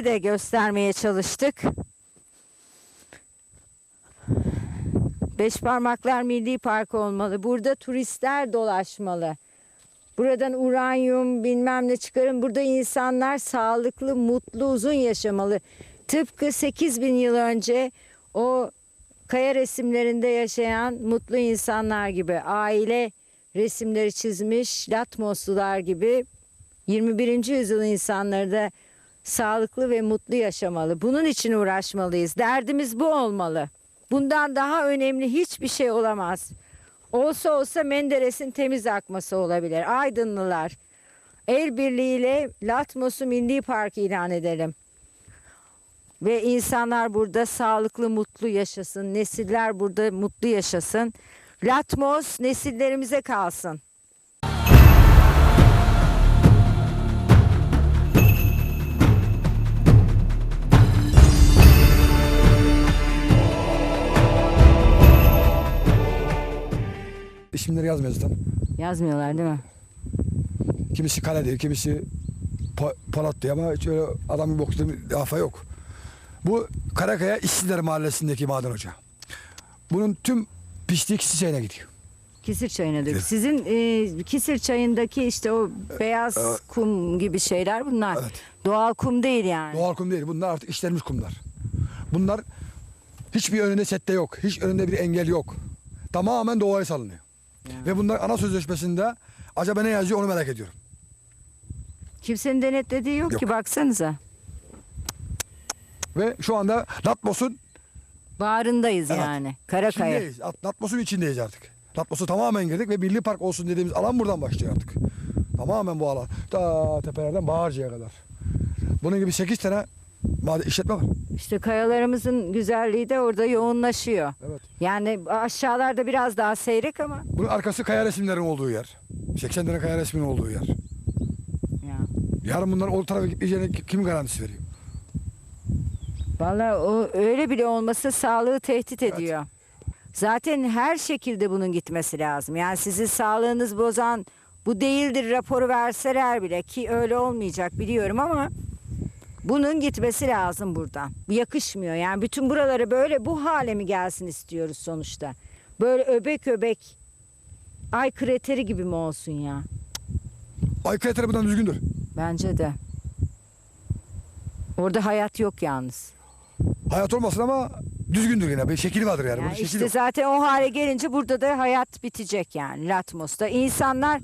resimleri de göstermeye çalıştık. Beş Parmaklar Milli Parkı olmalı. Burada turistler dolaşmalı. Buradan uranyum bilmem ne çıkarın. Burada insanlar sağlıklı, mutlu, uzun yaşamalı. Tıpkı 8 bin yıl önce o kaya resimlerinde yaşayan mutlu insanlar gibi aile resimleri çizmiş Latmoslular gibi 21. yüzyıl insanları da sağlıklı ve mutlu yaşamalı. Bunun için uğraşmalıyız. Derdimiz bu olmalı. Bundan daha önemli hiçbir şey olamaz. Olsa olsa Menderes'in temiz akması olabilir. Aydınlılar. El birliğiyle Latmos'u Milli Park ilan edelim. Ve insanlar burada sağlıklı, mutlu yaşasın. Nesiller burada mutlu yaşasın. Latmos nesillerimize kalsın. İsimleri yazmıyoruz tam. Yazmıyorlar değil mi? Kimisi kale diyor, kimisi pa- Polat diyor ama hiç öyle adamın boksu lafa yok. Bu Karakaya İşçiler Mahallesi'ndeki maden ocağı. Bunun tüm pisliği çayına gidiyor. Kisir çayına dök. Evet. Sizin e, Kisir çayındaki işte o beyaz Evet. kum gibi şeyler bunlar. Evet. Doğal kum değil yani. Doğal kum değil. Bunlar artık işlenmiş kumlar. Bunlar hiçbir önünde sette yok. Hiç önünde bir engel yok. Tamamen doğaya salınıyor. Ve bunlar ana sözleşmesinde acaba ne yazıyor onu merak ediyorum. Kimsenin denetlediği yok, Yok. ki baksanıza. Ve şu anda Latmos'un Bağrındayız Evet. yani. Karakaya. içindeyiz. At- Latmos'un içindeyiz artık. Latmos'u tamamen girdik ve milli park olsun dediğimiz alan buradan başlıyor artık. Tamamen bu alan. Ta tepelerden Bağırcı'ya kadar. Bunun gibi 8 tane maden işletme var. İşte kayalarımızın güzelliği de orada yoğunlaşıyor. Evet. Yani aşağılarda biraz daha seyrek ama Bunun arkası kaya resimlerin olduğu yer. 80 tane kaya resminin olduğu yer. ya. Yarın bunlar o tarafa gitmeyeceğine kim garantisi veriyor? Vallahi o öyle bile olması sağlığı tehdit ediyor. Zaten her şekilde bunun gitmesi lazım. Yani sizin sağlığınız bozan bu değildir raporu verseler bile ki öyle olmayacak biliyorum ama bunun gitmesi lazım buradan. Yakışmıyor. Yani bütün buraları böyle bu hale mi gelsin istiyoruz sonuçta. Böyle öbek öbek ay krateri gibi mi olsun ya? Ay kaya tarafından düzgündür. Bence de. Orada hayat yok yalnız. Hayat olmasın ama düzgündür yine. Bir şekili vardır yani. Yani Bunun işte zaten o hale gelince burada da hayat bitecek yani Latmos'ta. İnsanlar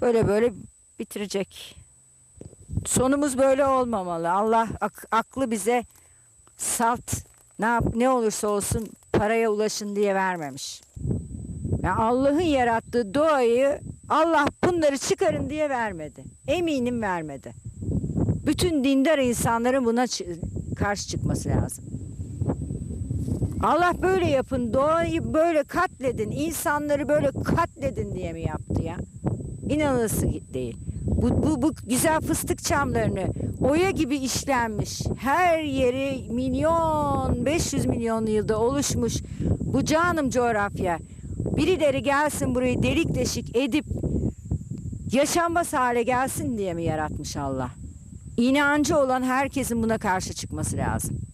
böyle böyle bitirecek. Sonumuz böyle olmamalı. Allah ak- aklı bize salt ne yap ne olursa olsun paraya ulaşın diye vermemiş. Yani Allah'ın yarattığı doğayı Allah bunları çıkarın diye vermedi. Eminim vermedi. Bütün dindar insanların buna karşı çıkması lazım. Allah böyle yapın, doğayı böyle katledin, insanları böyle katledin diye mi yaptı ya? İnanılası değil. Bu, bu, bu güzel fıstık çamlarını oya gibi işlenmiş, her yeri milyon, 500 milyon yılda oluşmuş bu canım coğrafya. Birileri gelsin burayı delik deşik edip yaşanmaz hale gelsin diye mi yaratmış Allah? İnancı olan herkesin buna karşı çıkması lazım.